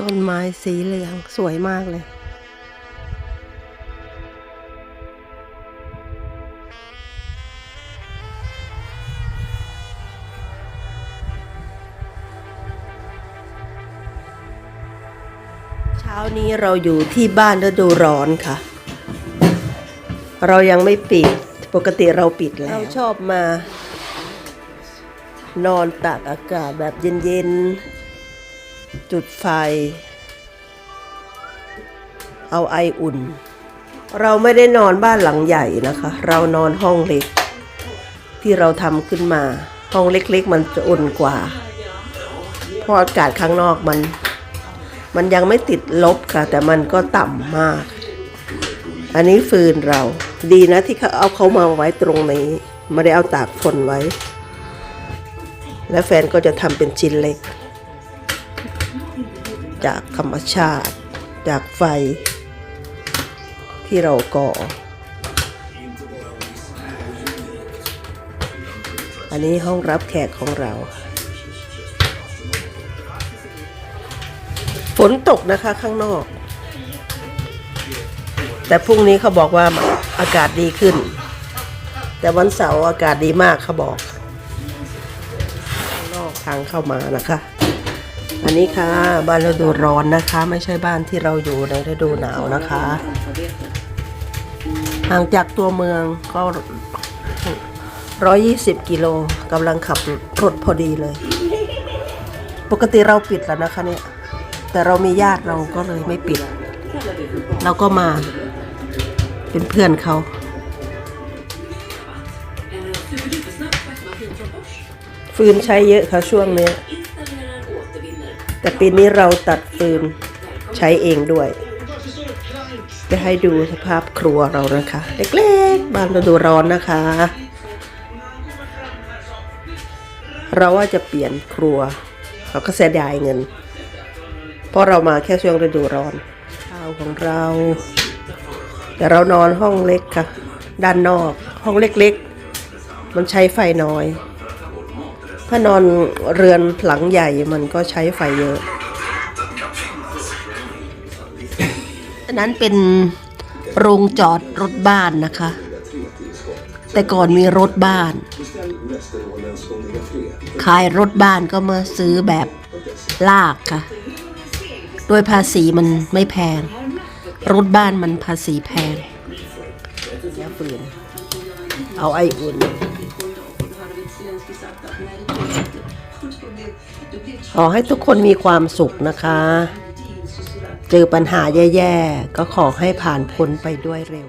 ต้นไม้สีเหลืองสวยมากเลยเช้านี้เราอยู่ที่บ้านฤดูร้อนค่ะ เรายังไม่ปิด ปกติเราปิดแล้ว เราชอบมา นอนตากอากาศแบบเย็นๆ จุดไฟ เอาไออุ่น เราไม่ได้นอนบ้านหลังใหญ่นะคะ เรานอนห้องเล็ก ที่เราทำขึ้นมา ห้องเล็กๆ มันจะอุ่นกว่า เพราะอากาศข้างนอกมัน มันยังไม่ติดลบค่ะ แต่มันก็ต่ำมาก อันนี้ฟืนเรา ดีนะที่เขาเอาเขามาไว้ตรงนี้ไม่ได้เอาตากฝนไว้ และแฟนก็จะทำเป็นชิ้นเล็ก จากธรรมชาติ จากไฟ ที่เราก่อ อันนี้ห้องรับแขกของเรา ฝนตกนะคะข้างนอก แต่พรุ่งนี้เขาบอกว่าอากาศดีขึ้น แต่วันเสาร์อากาศดีมากเขาบอก ข้างนอกทางเข้ามานะคะ อันนี้ค่ะ บ้านฤดูร้อนนะคะ ไม่ใช่บ้านที่เราอยู่ในฤดูหนาวนะคะห่างจากตัวเมืองก็ 120 กิโลกำลังขับรถพอดีเลย ปกติเราปิดแล้วนะคะเนี่ย แต่เรามีญาติเราก็เลยไม่ปิด เราก็มาเป็นเพื่อนเขาฟืนใช้เยอะค่ะช่วงนี้ แต่ปีนี้เราตัดฟืนใช้เองด้วยจะให้ดูสภาพครัวเรานะคะ เล็กๆบ้านเราดูร้อนนะคะ เราว่าจะเปลี่ยนครัวเราก็เสียดายเงิน เพราะเรามาแค่ช่วงฤดูร้อนข้าวของเราแต่เรานอนห้องเล็กค่ะ ด้านนอกห้องเล็กๆ มันใช้ไฟน้อย ถ้านอนเรือนหลังใหญ่มันก็ใช้ไฟเยอะ อันนั้นเป็นโรงจอดรถบ้านนะคะ แต่ก่อนมีรถบ้านขายรถบ้านก็มาซื้อแบบลากค่ะโดยภาษีมันไม่แพง รถบ้านมันภาษีแพงแล้วปืนเอาไออุ่น ขอให้ทุกคนมีความสุขนะคะ เจอปัญหาแย่ๆ ก็ขอให้ผ่านพ้นไปด้วยเร็ว